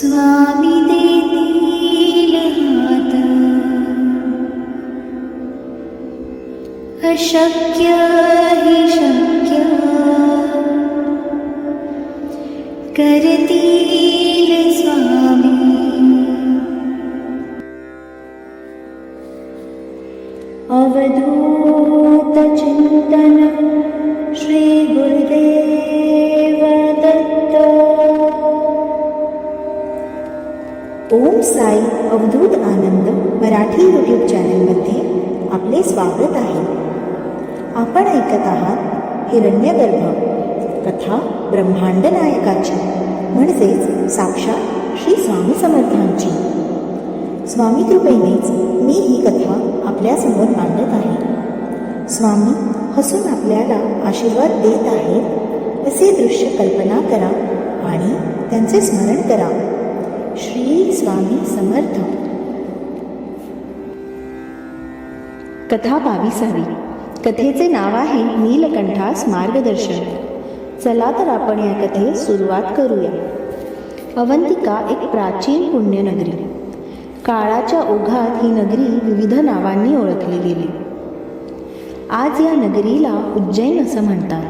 स्वामि दे नित अशक्य ओम साई अवधूत आनंद मराठी यूट्यूब चॅनलमध्ये आपले स्वागत आहे. आपण ऐकत आहात हिरण्यगर्भ कथा ब्रह्मांड नायकाची म्हणजेच साक्षात श्री स्वामी समर्थांची. स्वामी कृपेनेच मी ही कथा आपल्यासमोर मांडत आहे. स्वामी हसून आपल्याला आशीर्वाद देत आहेत असे दृश्य कल्पना करा आणि त्यांचे स्मरण करा. श्री स्वामी समर्थ. कथा बावीसावी. कथेचे नाव आहे नीलकंठास मार्गदर्शन. चला तर आपण या कथेस सुरुवात करूया. अवंतिका एक प्राचीन पुण्यनगरी. काळाच्या ओघात ही नगरी विविध नावांनी ओळखली गेली. आज या नगरीला उज्जैन असं म्हणतात.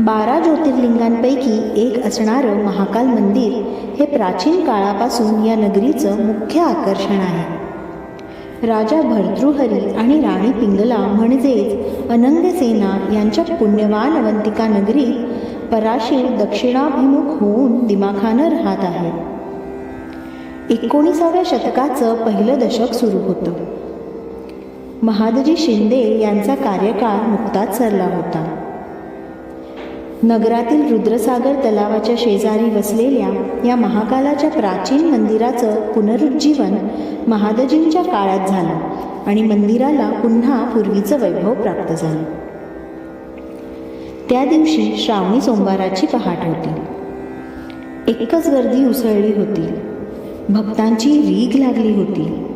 बारा ज्योतिर्लिंगांपैकी एक असणारं महाकाल मंदिर हे प्राचीन काळापासून या नगरीचं मुख्य आकर्षण आहे. राजा भर्तृहरी आणि राणी पिंगला म्हणजेच अनंगसेना यांच्या पुण्यवान अवंतिका नगरीत पराशीर दक्षिणाभिमुख होऊन दिमाखानं राहत आहे एकोणीसाव्या शतकाचं पहिलं दशक सुरू होतं. महादजी शिंदे यांचा कार्यकाळ नुकताच सरला होता. नगरातील रुद्रसागर तलावाच्या शेजारी वसलेल्या या महाकालाच्या प्राचीन मंदिराचं पुनरुज्जीवन महादजींच्या काळात झालं आणि मंदिराला पुन्हा पूर्वीचं वैभव प्राप्त झालं. त्या दिवशी श्रावणी सोमवाराची पहाट होती. एकच गर्दी उसळली होती. भक्तांची रीघ लागली होती.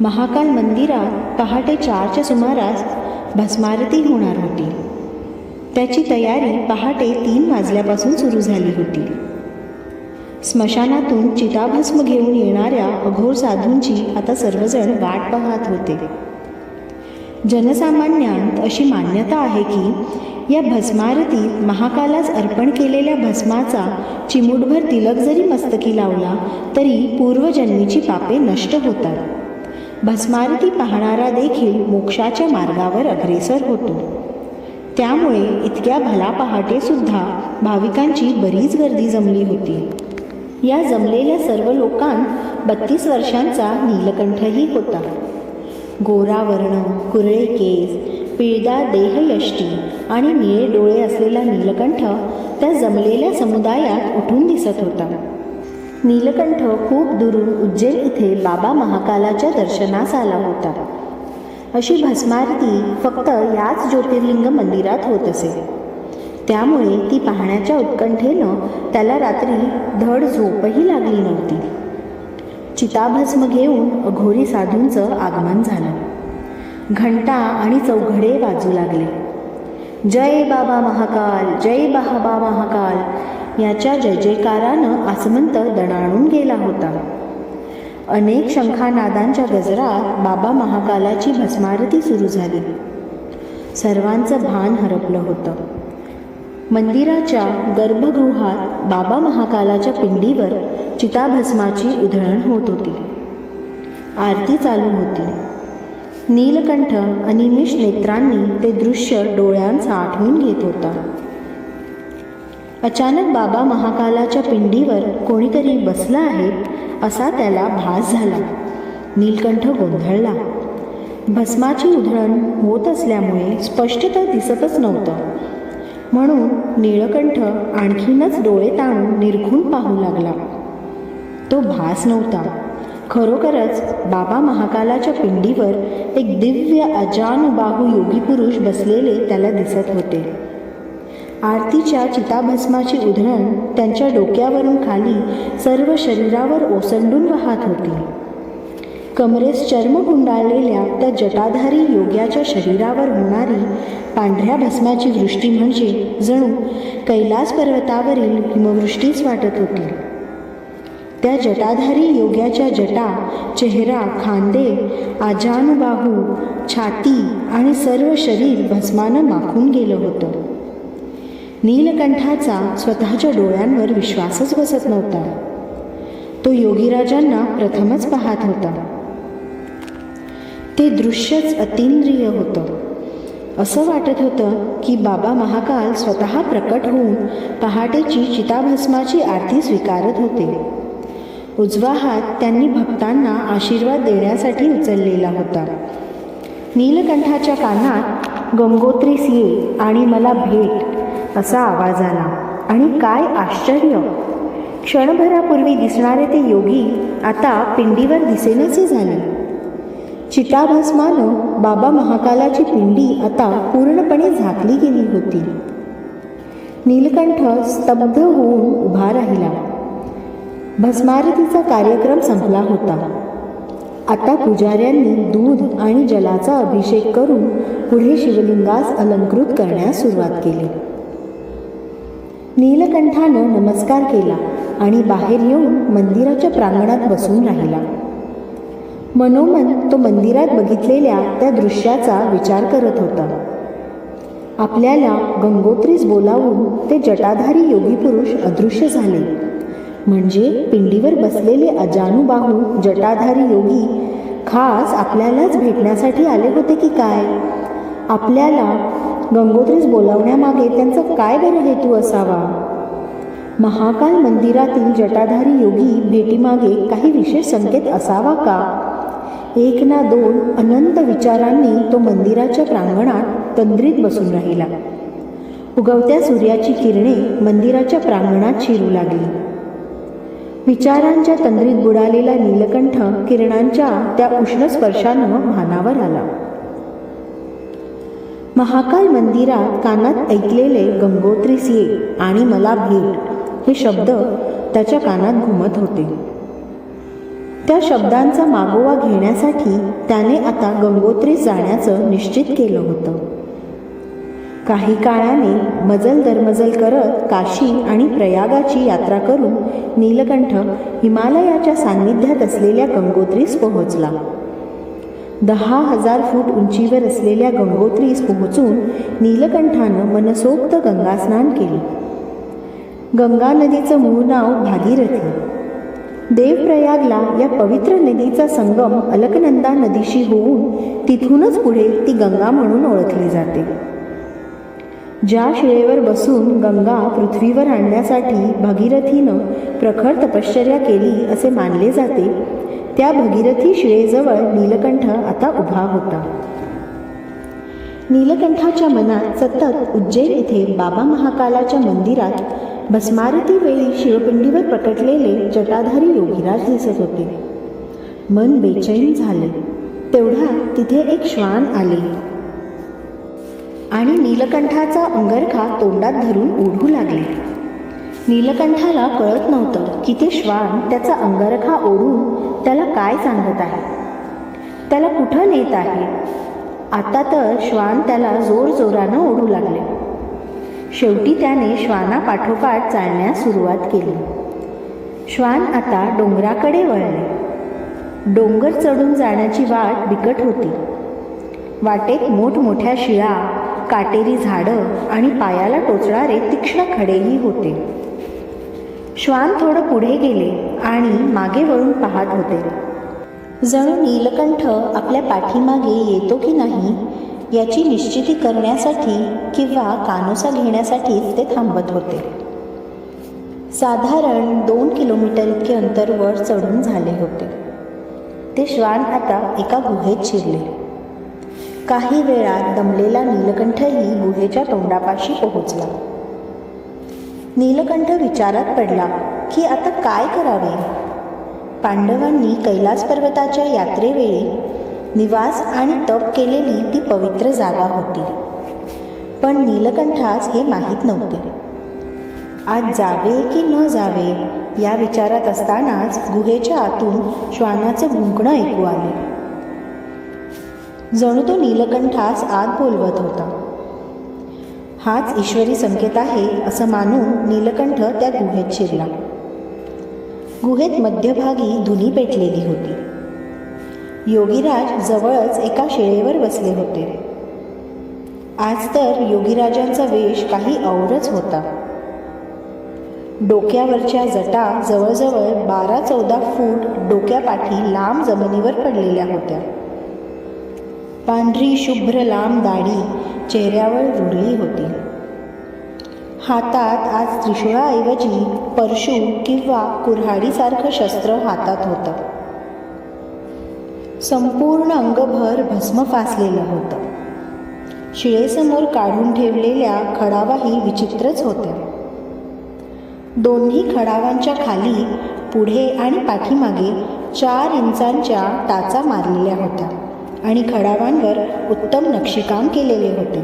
महाकाल मंदिरात पहाटे चारच्या सुमारास भस्मारती होणार होती. त्याची तयारी पहाटे तीन वाजल्यापासून सुरू झाली होती. स्मशानातून चिताभस्म घेऊन येणाऱ्या अघोर साधूंची आता सर्वजण वाट पाहत होते. जनसामान्यांत अशी मान्यता आहे की या भस्मारतीत महाकालास अर्पण केलेल्या भस्माचा चिमूटभर तिलक जरी मस्तकी लावला तरी पूर्वजन्मीची पापे नष्ट होतात. भस्मारती पाहणारा देखील मोक्षाच्या मार्गावर अग्रेसर होतो. त्यामुळे इतक्या भला पहाटे सुद्धा भाविकांची बरीच गर्दी जमली होती. या जमलेल्या सर्व लोकांत बत्तीस वर्षांचा नीलकंठही होता. गोरा वर्ण कुरळे केस पिळदार देहयष्टी आणि निळे डोळे असलेला नीलकंठ त्या जमलेल्या समुदायात उठून दिसत होता. नीलकंठ खूप दुरून उज्जैन इथे बाबा महाकालाच्या दर्शनास आला होता. अशी भस्मारती फक्त याच ज्योतिर्लिंग मंदिरात होत असे. त्यामुळे ती पाहण्याच्या उत्कंठेनं त्याला रात्री धड झोपही लागली नव्हती. चिताभस्म घेऊन अघोरी साधूंचं आगमन झालं. घंटा आणि चौघडे वाजू लागले. जय बाबा महाकाल जय बाबा महाकाल याच्या जय जयकारानं आसमंत दणाणून गेला होता. अनेक शंखानादांच्या गजरात बाबा महाकालाची भस्मारती सुरू झाली. सर्वांचं भान हरपलं होतं. मंदिराच्या गर्भगृहात बाबा महाकालाच्या पिंडीवर चिताभस्माची उधळण होत होती. आरती चालू होती. नीलकंठ अनिमिष नेत्रांनी ते दृश्य डोळ्यांचा आठवून घेत होता. अचानक बाबा महाकालाच्या पिंडीवर कोणीतरी बसला आहे असा त्याला भास झाला. नीलकंठ गोंधळला. भस्माची उधळण होत असल्यामुळे स्पष्टता दिसतच नव्हतं. म्हणून नीळकंठ आणखीनच डोळे ताणून निरखून पाहू लागला. तो भास नव्हता. खरोखरच बाबा महाकालाच्या पिंडीवर एक दिव्य अजानुबाहू योगी पुरुष बसलेले त्याला दिसत होते. आरतीच्या चिताभस्माची उधळण त्यांच्या डोक्यावरून खाली सर्व शरीरावर ओसंडून वाहत होती. कमरेस चर्म गुंडाळलेल्या त्या जटाधारी योग्याच्या शरीरावर होणारी पांढऱ्या भस्माची दृष्टी म्हणजे जणू कैलास पर्वतावरील हिमवृष्टीच वाटत होती. त्या जटाधारी योग्याच्या जटा चेहरा खांदे आजानुबाहू छाती आणि सर्व शरीर भस्मानं माखून गेलं होतं. नीलकंठाचा स्वतःच्या डोळ्यांवर विश्वासच बसत नव्हता. तो योगीराजांना प्रथमच पाहत होता. ते दृश्यच अतिंद्रिय होतं. असं वाटत होतं की बाबा महाकाल स्वतः प्रकट होऊन पहाटेची चिताभस्माची आरती स्वीकारत होते. उजवा हात त्यांनी भक्तांना आशीर्वाद देण्यासाठी उचललेला होता. नीलकंठाच्या कानात गंगोत्रीस ये आणि मला भेट. असा आवाज आला. आणि काय आश्चर्य! क्षणभरापूर्वी दिसणारे ते योगी आता पिंडीवर दिसेनसे झाले. चिताभस्मानं बाबा महाकालाची पिंडी आता पूर्णपणे झाकली गेली होती. नीलकंठ स्तब्ध होऊन उभा राहिला. भस्मारतीचा कार्यक्रम संपला होता. आता पुजाऱ्यांनी दूध आणि जलाचा अभिषेक करून पुढे शिवलिंगास अलंकृत करण्यास सुरुवात केली. नीलकंठानं नमस्कार केला आणि बाहेर येऊन मंदिराच्या प्रांगणात बसून राहिला. मनोमन तो मंदिरात बघितलेल्या त्या दृश्याचा विचार करत होता. आपल्याला गंगोत्रीस बोलावून ते जटाधारी योगी पुरुष अदृश्य झाले. म्हणजे पिंडीवर बसलेले अजानुबाहू जटाधारी योगी खास आपल्यालाच भेटण्यासाठी आले होते की काय? आपल्याला गंगोत्रीस बोलावण्यामागे त्यांचा काय बरं हेतू असावा? महाकाल मंदिरातील जटाधारी योगी भेटीमागे काही विशेष संकेत असावा का? एक ना दोन अनंत विचारांनी तो मंदिराच्या प्रांगणात तंद्रीत बसून राहिला. उगवत्या सूर्याची किरणे मंदिराच्या प्रांगणात शिरू लागली. विचारांच्या तंद्रीत बुडालेला नीलकंठ किरणांच्या त्या उष्ण स्पर्शानं भानावर आला. महाकाल मंदिरात कानात ऐकलेले गंगोत्रीस ये आणि मला भेट हे शब्द त्याच्या कानात घुमत होते. त्या शब्दांचा मागोवा घेण्यासाठी त्याने आता गंगोत्रीस जाण्याचं निश्चित केलं होतं. काही काळाने मजल दरमजल करत काशी आणि प्रयागाची यात्रा करून नीलकंठ हिमालयाच्या सान्निध्यात असलेल्या गंगोत्रीस पोहोचला. दहा हजार फूट उंचीवर असलेल्या गंगोत्रीस पोहोचून नीलकंठानं मनसोक्त गंगास्नान केले. गंगा नदीचं मूळ नाव भागीरथी. देवप्रयागला या पवित्र नदीचा संगम अलकनंदा नदीशी होऊन तिथूनच पुढे ती गंगा म्हणून ओळखली जाते. ज्या शिळेवर बसून गंगा पृथ्वीवर आणण्यासाठी भगीरथीनं प्रखर तपश्चर्या केली असे मानले जाते त्या भगीरथी शिळेजवळ नीलकंठ आता उभा होता. नीलकंठाच्या मनात सतत उज्जैन येथे बाबा महाकालाच्या मंदिरात भस्मारती वेळी शिवपिंडीवर प्रकटलेले जटाधारी योगीराज दिसत होते. मन बेचैन झाले. तेवढ्या तिथे एक श्वान आले. आणि नीलकंठाचा अंगरखा तोंडात धरून ओढू लागले. नीलकंठाला कळत नव्हतं की ते श्वान त्याचा अंगरखा ओढून त्याला काय सांगत आहे? त्याला कुठं नेत आहे? आता तर श्वान त्याला जोर जोरानं ओढू लागले. शेवटी त्याने श्वानापाठोपाठ चालण्यास सुरुवात केली. श्वान आता डोंगराकडे वळले. डोंगर चढून जाण्याची वाट बिकट होती. वाटेत मोठमोठ्या शिळा काटेरी झाडं आणि पायाला टोचणारे तीक्ष्ण खडेही होते. श्वान थोडं पुढे गेले आणि मागे वळून पाहत होते. जणू नीलकंठ आपल्या पाठीमागे येतो की नाही याची निश्चिती करण्यासाठी किंवा कानोसा घेण्यासाठीच ते थांबत होते. साधारण दोन किलोमीटर इतके अंतर वर चढून झाले होते. ते श्वान आता एका गुहेत शिरले. काही वेळात दमलेला नीलकंठही गुहेच्या तोंडापाशी पोहोचला. नीलकंठ विचारात पडला की आता काय करावे? पांडवांनी कैलास पर्वताच्या यात्रेवेळी निवास आणि तप केलेली ती पवित्र जागा होती. पण नीलकंठास हे माहीत नव्हते. आज जावे की न जावे? या विचारात असतानाच गुहेच्या आतून श्वानाचं भुंकणं ऐकू आले. जणू तो नीलकंठास आत बोलवत होता. हाच ईश्वरी संकेत आहे असं मानून नीलकंठ त्या गुहेत शिरला. गुहेत मध्यभागी धुनी पेटलेली होती. योगीराज जवळच एका शिळेवर बसले होते. आज तर योगीराजांचा वेश काही औरच होता. डोक्यावरच्या जटा जवळजवळ बारा चौदा फूट डोक्यापाठी लांब जमिनीवर पडलेल्या होत्या. पांढरी शुभ्र लांब दाढी चेहऱ्यावर रुळली होती. हातात आज त्रिशूळाऐवजी परशू किंवा कुऱ्हाडीसारखं शस्त्र हातात होतं. संपूर्ण अंगभर भस्म फासलेलं होतं. शिळेसमोर काढून ठेवलेल्या खडावाही विचित्रच होत्या. दोन्ही खडावांच्या खाली पुढे आणि पाठीमागे चार इंचांच्या टाचा मारलेल्या होत्या. आणि खडावांवर उत्तम नक्षीकाम केलेले होते.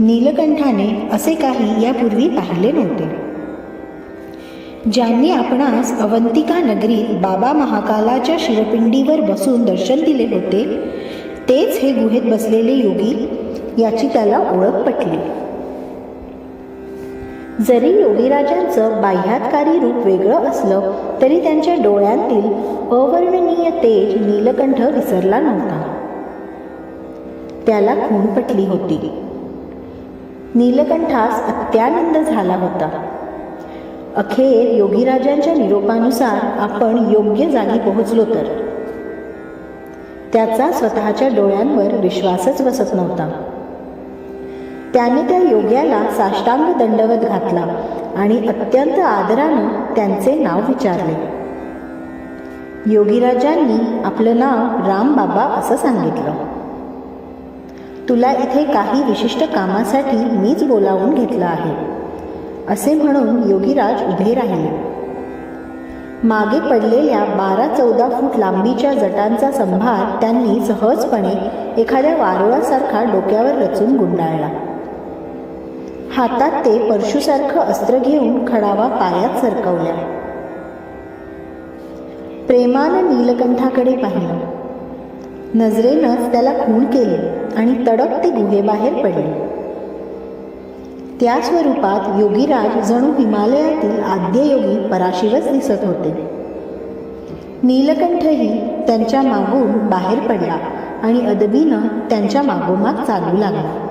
नीलकंठाने असे काही यापूर्वी पाहिले नव्हते. ज्यांनी आपणास अवंतिका नगरीत बाबा महाकालाच्या शिवपिंडीवर बसून दर्शन दिले होते तेच हे गुहेत बसलेले योगी याची त्याला ओळख पटली. जरी योगीराजांचं बाह्यातकारी रूप वेगळं असलं तरी त्यांच्या डोळ्यांतील अवर्णनीय तेज नीलकंठ विसरला नव्हता. त्याला खून पटली होती. नीलकंठास अत्यानंद झाला होता. अखेर योगीराजांच्या निरोपानुसार आपण योग्य जागी पोहोचलो तर. त्याचा स्वतःच्या डोळ्यांवर विश्वासच बसत नव्हता. त्याने त्या योग्याला साष्टांग दंडवत घातला आणि अत्यंत आदरानं त्यांचे नाव विचारले. योगीराजांनी आपलं नाव रामबाबा असं सांगितलं. तुला इथे काही विशिष्ट कामासाठी मीच बोलावून घेतलं आहे असे म्हणून योगीराज उभे राहिले. मागे पडलेल्या बारा चौदा फूट लांबीच्या जटांचा संभार त्यांनी सहजपणे एखाद्या वारुळासारखा डोक्यावर रचून गुंडाळला. हातात ते परशुसारखं अस्त्र घेऊन खडावा पायात सरकवल्या. प्रेमानं नीलकंठाकडे पाहिलं. नजरेनंच त्याला खून केले आणि तडक ते गुहेबाहेर पडले. त्या स्वरूपात योगीराज जणू हिमालयातील आद्ययोगी पराशिवच दिसत होते. नीलकंठही त्यांच्या मागून बाहेर पडला आणि अदबीनं त्यांच्या मागोमाग चालू लागला.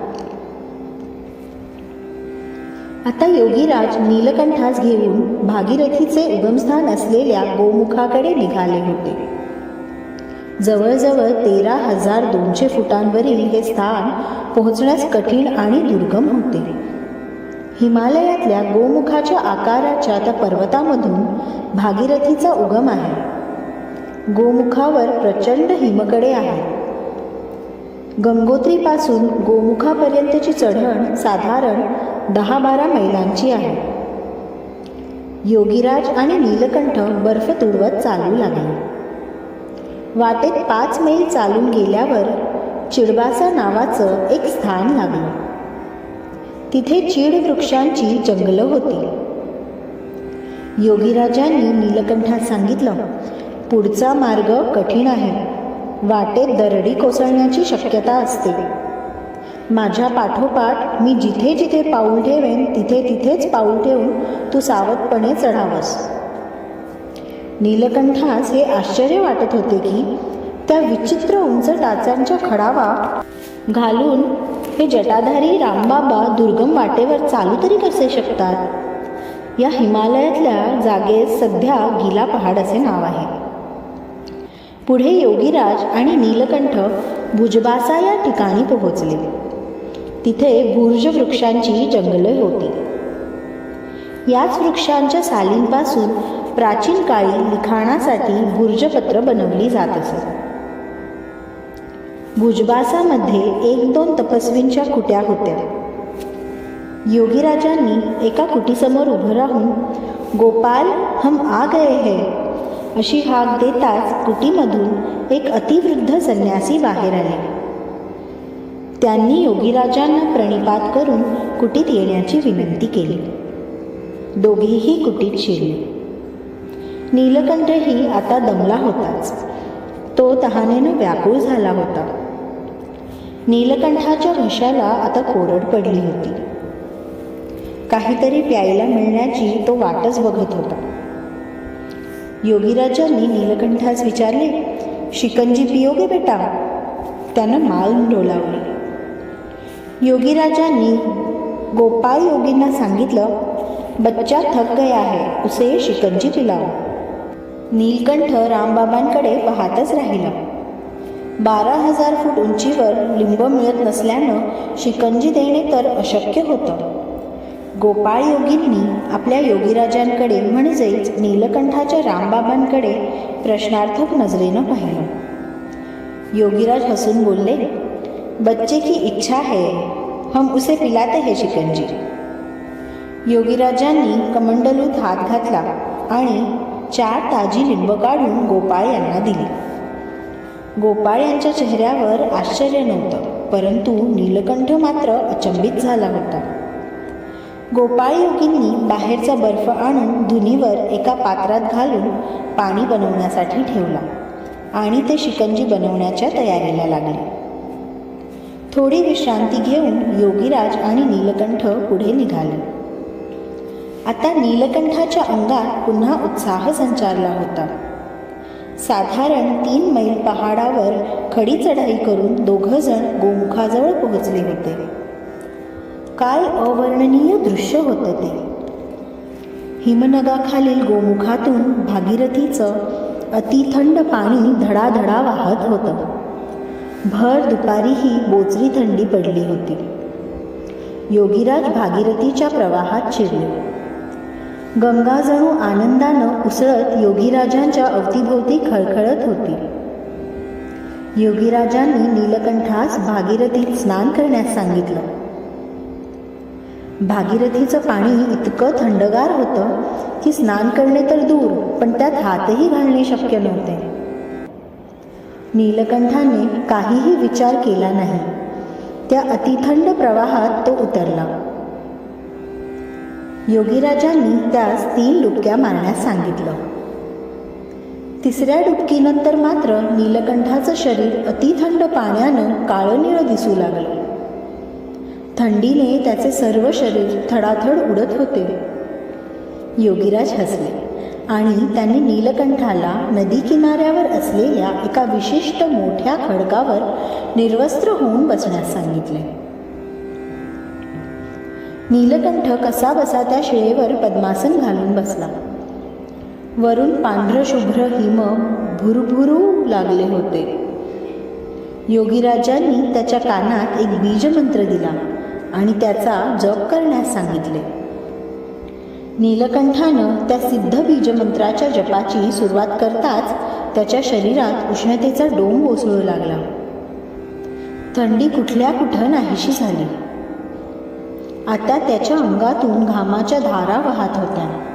आता योगीराज नीलकंठास घेऊन भागीरथीचे उगमस्थान असलेल्या गोमुखाकडे निघाले होते. जवळजवळ तेरा हजार दोनशे फुटांवरील हे स्थान पोहोचण्यास कठीण आणि दुर्गम होते. हिमालयातल्या गोमुखाच्या आकाराच्या त्या पर्वतामधून भागीरथीचा उगम आहे. गोमुखावर प्रचंड हिमकडे आहे. गंगोत्रीपासून गोमुखापर्यंतची चढण साधारण दहा बारा मैलांची आहे. योगीराज आणि नीलकंठ बर्फ तुडवत चालू लागले. वाटेत पाच मैल चालून गेल्यावर चिडबासा नावाचं एक स्थान लागलं. तिथे चीड वृक्षांची जंगलं होती. योगीराजांनी नीलकंठात सांगितलं पुढचा मार्ग कठीण आहे. वाटेत दरडी कोसळण्याची शक्यता असते. माझ्या पाठोपाठ मी जिथे जिथे पाऊल ठेवेन तिथे तिथेच पाऊल ठेवून तू सावधपणे चढावस. नीलकंठास हे आश्चर्य वाटत होते की त्या विचित्र उंच टाचांच्या खडावा घालून हे जटाधारी रामबाबा दुर्गम वाटेवर चालू तरी कसे शकतात? या हिमालयातल्या जागेत सध्या गिला पहाड असे नाव आहे. पुढे योगीराज आणि नीलकंठ भुजबासा या ठिकाणी पोहोचले. तिथे भुर्ज वृक्षांची जंगले होती. याच वृक्षांच्या सालींपासून प्राचीन काळी लिखाणासाठी भुर्जपत्र बनवली जात असत भुजबासामध्ये एक दोन तपस्वींच्या कुट्या होत्या. योगीराजांनी एका कुटीसमोर उभं राहून गोपाल हम आ गए है. अशी हाक देताच कुटीमधून एक अतिवृद्ध संन्यासी बाहेर आले. त्यांनी योगीराजांना प्रणिपात करून कुटीत येण्याची विनंती केली. दोघेही कुटीत शिरले. नीलकंठही आता दमला होताच. तो तहानेनं व्याकुळ झाला होता. नीलकंठाच्या घशाला आता कोरड पडली होती. काहीतरी प्यायला मिळण्याची तो वाटच बघत होता. योगीराजांनी नीलकंठास विचारले शिकंजी पियोगे बेटा? त्यानं माल डोलावली योगीराजांनी गोपाळ योगींना सांगितलं बच्चा थक गया है उसे शिकंजी पिलाव नीलकंठ रामबाबांकडे पाहतच राहिला. बारा हजार फूट उंचीवर लिंब मिळत नसल्यानं शिकंजी देणे तर अशक्य होतं. गोपाळ योगींनी आपल्या योगीराजांकडे म्हणजेच नीलकंठाच्या रामबाबांकडे प्रश्नार्थक नजरेनं पाहिलं. योगीराज हसून बोलले बच्चे की इच्छा है हम उसे पिलाते हैं शिकंजी। योगीराजांनी कमंडलूत हात घातला आणि चार ताजी लिंब काढून गोपाळ यांना दिली. गोपाळ यांच्या चेहऱ्यावर आश्चर्य नव्हतं परंतु नीलकंठ मात्र अचंबित झाला होता. गोपाळ योगींनी बाहेरचा बर्फ आणून धुनीवर एका पात्रात घालून पाणी बनवण्यासाठी ठेवला आणि ते शिकंजी बनवण्याच्या तयारीला लागले. थोडी विश्रांती घेऊन योगीराज आणि नीलकंठ पुढे निघाले. आता नीलकंठाच्या अंगात पुन्हा उत्साह संचारला होता. साधारण तीन मैल पहाडावर खडी चढाई करून दोघंजण गोमुखाजवळ पोहोचले होते. काय अवर्णनीय दृश्य होतं ते. हिमनगाखालील गोमुखातून भागीरथीचं अतिथंड पाणी धडाधडा वाहत होतं. भर दुपारीही बोचरी थंडी पडली होती. योगीराज भागीरथीच्या प्रवाहात शिरले. गंगा जणू आनंदानं उसळत योगीराजांच्या अवतीभोवती खळखळत होती. योगीराजांनी नीलकंठास भागीरथीत स्नान करण्यास सांगितलं. भागीरथीचं पाणी इतकं थंडगार होतं की स्नान करणे तर दूर पण त्यात हातही घालणे शक्य नव्हते. नीलकंठाने काहीही विचार केला नाही. त्या अतिथंड प्रवाहात तो उतरला. योगीराजांनी त्यास तीन डुबक्या मारण्यास सांगितलं. तिसऱ्या डुबकीनंतर मात्र नीलकंठाचं शरीर अतिथंड पाण्यानं काळनिळ दिसू लागलं. थंडीने त्याचे सर्व शरीर थडाथड उडत होते. योगीराज हसले. आणि त्याने नीलकंठाला नदी किनाऱ्यावर असलेल्या एका विशिष्ट मोठ्या खडकावर निर्वस्त्र होऊन बसण्यास सांगितले. नीलकंठ कसा बसा त्या शिळेवर पद्मासन घालून बसला. वरून पांढरशुभ्र हिम भुरभुरू लागले होते. योगीराजांनी त्याच्या कानात एक बीजमंत्र दिला आणि त्याचा जप करण्यास सांगितले. नीलकंठानं त्या सिद्ध बीजमंत्राच्या जपाची सुरुवात करताच त्याच्या शरीरात उष्णतेचा डोंब ओसळू लागला. थंडी कुठल्या कुठं नाहीशी झाली. आता त्याच्या अंगातून घामाच्या धारा वाहत होत्या.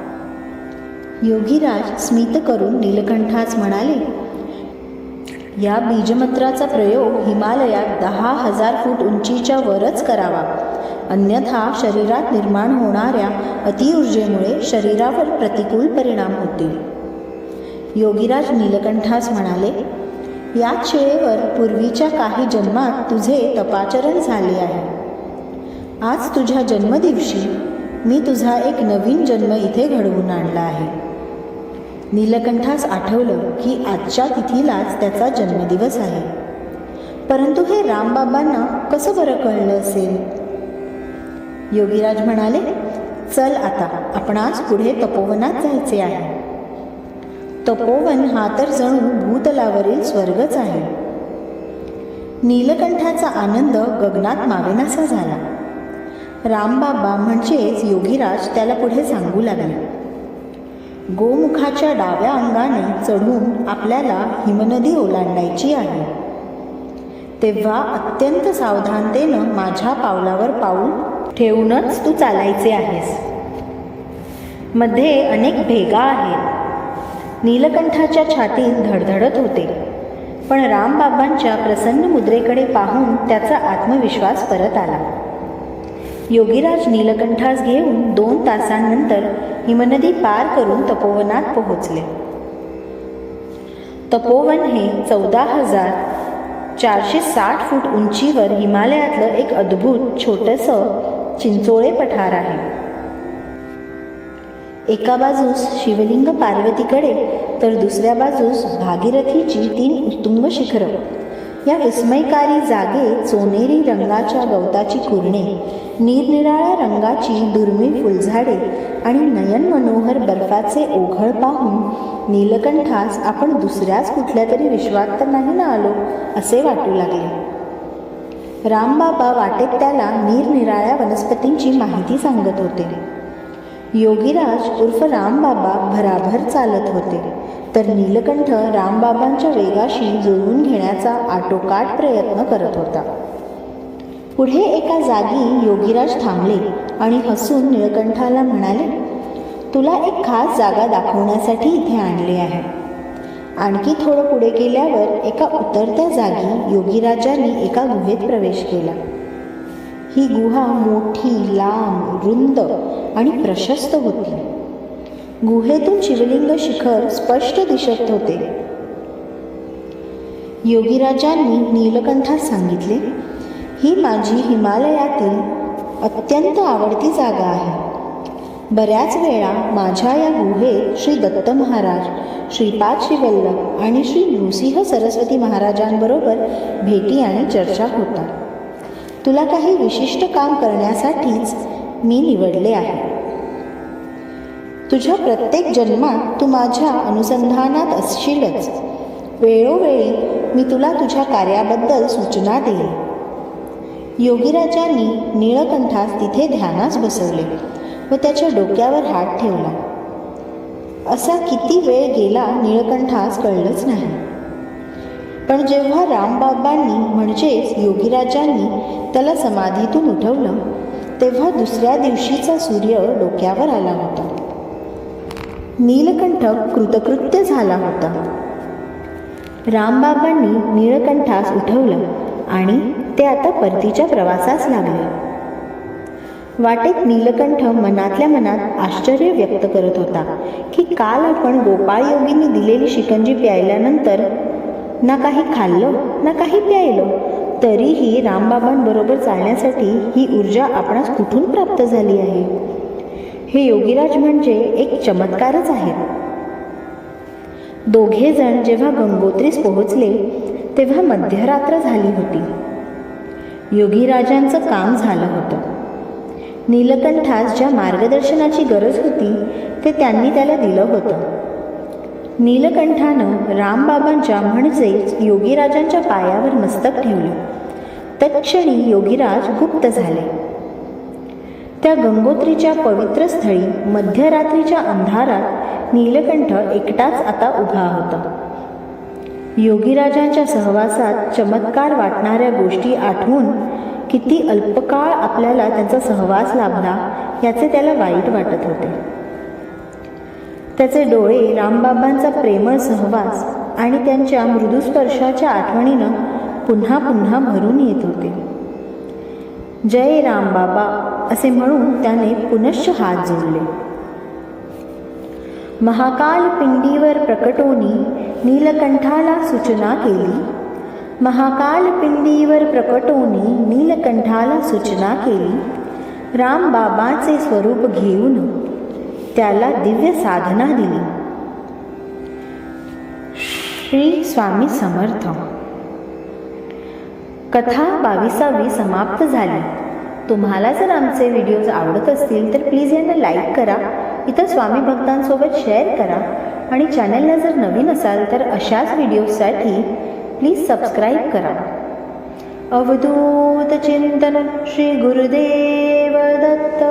योगीराज स्मित करून नीलकंठास म्हणाले या बीजमंत्राचा प्रयोग हिमालयात दहा हजार फूट उंचीच्या वरच करावा. अन्यथा शरीरात निर्माण होणाऱ्या अतिऊर्जेमुळे शरीरावर प्रतिकूल परिणाम होतील. योगीराज नीलकंठास म्हणाले याच शिळेवर पूर्वीच्या काही जन्मात तुझे तपाचरण झाले आहे. आज तुझ्या जन्मदिवशी मी तुझा एक नवीन जन्म इथे घडवून आणला आहे. नीलकंठास आठवलं की आजच्या तिथीलाच त्याचा जन्मदिवस आहे. परंतु हे रामबाबांना कसं बरं कळलं असेल? योगीराज म्हणाले चल आता आपण आज पुढे तपोवनात जायचे आहे. तपोवन हा तर जणू भूतलावरील स्वर्गच आहे. नीलकंठाचा आनंद गगनात मावेनासा झाला. रामबाबा म्हणजेच योगीराज त्याला पुढे सांगू लागले. गोमुखाच्या डाव्या अंगाने चढून आपल्याला हिमनदी ओलांडायची आहे. तेव्हा अत्यंत सावधानतेनं माझ्या पावलावर पाऊल ठेवूनच तू चालायचे आहेस. मध्ये अनेक भेगा आहेत. नीलकंठाच्या छातीत धडधडत होते. पण रामबाबांच्या प्रसन्न मुद्रेकडे पाहून त्याचा आत्मविश्वास परत आला. योगीराज नीलकंठास घेऊन दोन तासांनंतर हिमनदी पार करून तपोवनात पोहोचले. तपोवन हे चौदा हजार चारशे साठ फूट उंचीवर हिमालयातलं एक अद्भुत छोटंसं चिंचोळे पठार आहे. एका बाजूस शिवलिंग पार्वतीकडे तर दुसऱ्या बाजूस भागीरथीची तीन उत्तुंग शिखरं. या विस्मयकारी जागेत सोनेरी रंगाच्या गवताची कुरणे निरनिराळ्या रंगाची दुर्मिळ फुलझाडे आणि नयन मनोहर बर्फाचे ओघळ पाहून नीलकंठास आपण दुसऱ्याच कुठल्या तरी विश्वात तर नाही ना आलो असे वाटू लागले. रामबाबा वाटेत त्याला निरनिराळ्या वनस्पतींची माहिती सांगत होते. योगीराज उर्फ रामबाबा भराभर चालत होते. तर नीलकंठ रामबाबांच्या वेगाशी जुळवून घेण्याचा आटोकाट प्रयत्न करत होता. पुढे एका जागी योगीराज थांबले आणि हसून निळकंठाला म्हणाले तुला एक खास जागा दाखवण्यासाठी इथे आणले आहे. आणखी थोडं पुढे गेल्यावर एका उतरत्या जागी योगीराजांनी एका गुहेत प्रवेश केला. ही गुहा मोठी लांब रुंद आणि प्रशस्त होती. गुहेतून शिवलिंग शिखर स्पष्ट दिसत होते. योगीराजांनी नीलकंठास सांगितले ही माझी हिमालयातील अत्यंत आवडती जागा आहे. बऱ्याच वेळा माझ्या या गुहेत श्री दत्त महाराज श्रीपाद श्रीवल्लभ आणि श्री नृसिंह सरस्वती महाराजांबरोबर भेटी आणि चर्चा होतात. तुला काही विशिष्ट काम करण्यासाठीच मी निवडले आहे. तुझ्या प्रत्येक जन्मात तू माझ्या अनुसंधानात असशीलच. वेळोवेळी मी तुला तुझ्या कार्याबद्दल सूचना देईन. योगीराजांनी निळकंठास तिथे ध्यानास बसवले. व त्याच्या डोक्यावर हात ठेवला. असा किती वेळ गेला निळकंठास कळलंच नाही. पण जेव्हा रामबाबांनी म्हणजेच योगीराजांनी त्याला समाधीतून उठवलं तेव्हा दुसऱ्या दिवशीचा सूर्य डोक्यावर आला होता. नीलकंठ कृतकृत्य झाला होता. रामबाबांनी नीलकंठास उठवलं आणि ते आता परतीच्या प्रवासास लागले. वाटेत नीलकंठ मनातल्या मनात आश्चर्य व्यक्त करत होता की काल आपण गोपाळ योगींनी दिलेली शिकंजी प्यायल्यानंतर ना काही खाल्लं ना काही प्यायलं तरीही रामबाबांबरोबर चालण्यासाठी ही ऊर्जा आपणास कुठून प्राप्त झाली आहे? हे योगीराज म्हणजे एक चमत्कारच आहे. दोघे जण जेव्हा गंगोत्रीस पोहोचले तेव्हा मध्यरात्र झाली होती. योगीराजांचं काम झालं होतं. नीलकंठास ज्या मार्गदर्शनाची गरज होती ते त्यांनी त्याला दिलं होतं. नीलकंठानं रामबाबांच्या म्हणजेच योगीराजांच्या पायावर मस्तक ठेवले. तत्क्षणी योगीराज गुप्त झाले. त्या गंगोत्रीच्या पवित्र स्थळी मध्यरात्रीच्या अंधारात नीलकंठ एकटाच आता उभा होता. योगीराजांच्या सहवासात चमत्कार वाटणाऱ्या गोष्टी आठवून किती अल्पकाळ आपल्याला त्यांचा सहवास लाभला याचे त्याला वाईट वाटत होते. त्याचे डोळे रामबाबांचा प्रेमळ सहवास आणि त्यांच्या मृदुस्पर्शाच्या आठवणीनं पुन्हा पुन्हा भरून येत होते. जय रामबाबा असे म्हणून त्याने पुनश्च हात जोडले. महाकाल पिंडीवर प्रकटोनी नीलकंठाला सूचना केली महाकाल पिंडीवर प्रकटोनी नीलकंठाला सूचना केली रामबाबाचे स्वरूप घेऊन त्याला दिव्य साधना दिली. श्री स्वामी समर्थ. कथा बावीसावी समाप्त झाली. तुम्हाला जर आमचे व्हिडिओज आवडत असतील तर प्लीज यांना लाईक करा इतर स्वामी भक्तांसोबत शेअर करा आणि चॅनलला जर नवीन असाल तर अशाच व्हिडिओजसाठी प्लीज सबस्क्राईब करा. अवधूत चिंतन श्री गुरुदेव दत्त.